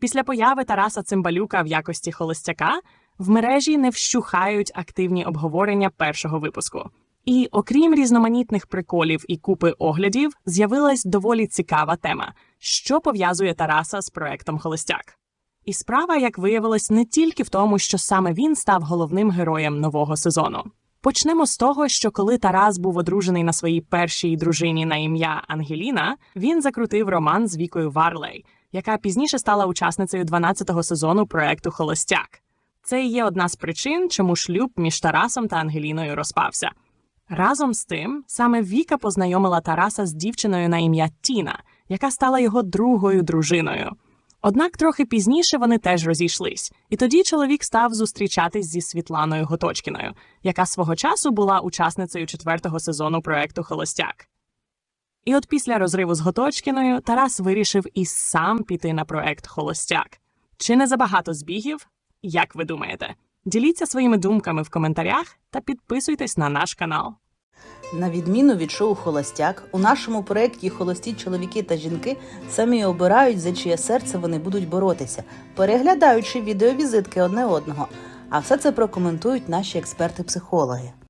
Після появи Тараса Цимбалюка в якості холостяка в мережі не вщухають активні обговорення першого випуску. І окрім різноманітних приколів і купи оглядів, з'явилась доволі цікава тема, що пов'язує Тараса з проектом Холостяк. І справа, як виявилось, не тільки в тому, що саме він став головним героєм нового сезону. Почнемо з того, що коли Тарас був одружений на своїй першій дружині на ім'я Ангеліна, він закрутив роман з Вікою Варлей, яка пізніше стала учасницею 12-го сезону проекту Холостяк. Це і є одна з причин, чому шлюб між Тарасом та Ангеліною розпався. Разом з тим, саме Віка познайомила Тараса з дівчиною на ім'я Тіна, яка стала його другою дружиною. Однак трохи пізніше вони теж розійшлись, і тоді чоловік став зустрічатись зі Світланою Готочкіною, яка свого часу була учасницею четвертого сезону проекту Холостяк. І от після розриву з Готочкіною Тарас вирішив і сам піти на проект Холостяк. Чи не забагато збігів? Як ви думаєте? Діліться своїми думками в коментарях та підписуйтесь на наш канал. На відміну від шоу Холостяк, у нашому проєкті холості чоловіки та жінки самі обирають, за чиє серце вони будуть боротися, переглядаючи відеовізитки одне одного. А все це прокоментують наші експерти-психологи.